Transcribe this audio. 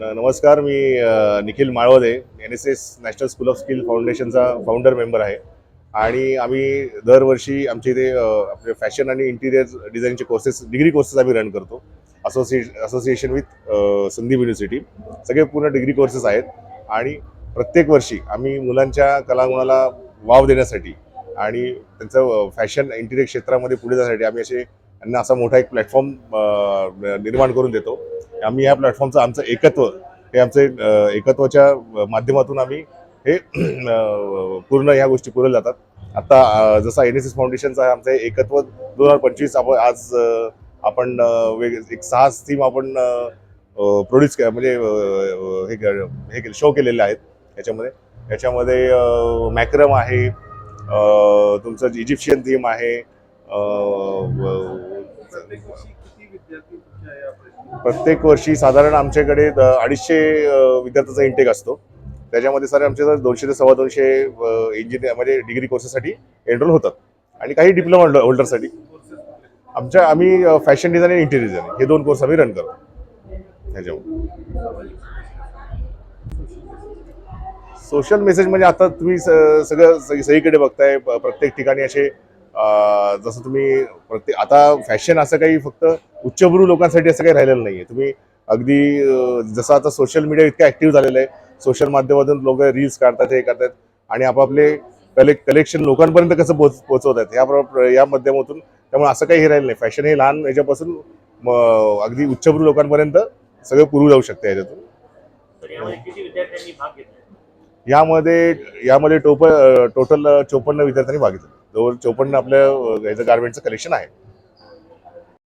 नमस्कार मी Nikhil Malavade N S S national school of skill फाउंडेशनचा founder member आहे. आणि आम्ही दरवर्षी आमच्या इथे आपले फॅशन आणि इंटिरियर डिझाईनचे कोर्सेस डिग्री कोर्सेस आम्ही रन करतो. असोसिए असोसिएशन विथ संदीप युनिव्हर्सिटी सगळे पूर्ण डिग्री कोर्सेस आहेत. आणि प्रत्येक वर्षी आम्ही मुलांच्या कलागुणाला वाव देण्यासाठी आणि त्यांचं फॅशन इंटिरियर क्षेत्रामध्ये पुढे जाण्यासाठी आम्ही असे त्यांना असा मोठा एक प्लॅटफॉर्म निर्माण करून देतो. आम्ही या प्लॅटफॉर्मचं आमचं एकत्व हे आमचे एकत्वाच्या माध्यमातून आम्ही हे पूर्ण ह्या गोष्टी पुरवल्या जातात. आता जसा एन एस एस फाउंडेशनचा आमचं एकत्व दोन हजार पंचवीस आपण आज आपण वेग एक सहा थीम आपण प्रोड्यूस के म्हणजे हे के- हे केले शो केलेले आहेत याच्यामध्ये. याच्यामध्ये मॅक्रम आहे तुमचं इजिप्शियन थीम आहे प्रत्येक वर्षी साधारण आमच्याकडे अडीचशे विद्यार्थ्यांचा इंटेक असतो. त्याच्यामध्ये सर आमचे दोनशे ते सव्वा दोनशे इंजिनियर म्हणजे डिग्री कोर्सेससाठी एनरोल होतात. आणि काही डिप्लोमा होल्डरसाठी आमच्या आम्ही फॅशन डिझाईन आणि इंटिरियर डिझाईन हे दोन कोर्स आम्ही रन करतो. ह्याच्यावर सोशल मेसेज म्हणजे आता तुम्ही स- सगळं सगळीकडे बघताय प्रत्येक ठिकाणी असे जसं तुम्ही प्रत्येक आता फॅशन असं काही फक्त उच्चभ्रू लोकांसाठी असं काही राहिलेलं नाहीये. तुम्ही अगदी जसं आता सोशल मीडिया इतकं ॲक्टिव्ह झालेलं आहे. सोशल माध्यमातून लोक रील्स काढतात हे करतात. आणि आपापले कलेक्ट कलेक्शन लोकांपर्यंत कसं पोच पोचवतात आहेत या या माध्यमातून त्यामुळे असं काही हे राहिलं नाही. फॅशन हे लहान याच्यापासून अगदी उच्चभ्रू लोकांपर्यंत सगळं पुरवू जाऊ शकते याच्यातून. तर यामध्ये यामध्ये टोप टोटल चोपन्न विद्यार्थ्यांनी भाग घेतला. जवळ चोपन्न आपल्या याचं गार्मेंटचं कलेक्शन आहे.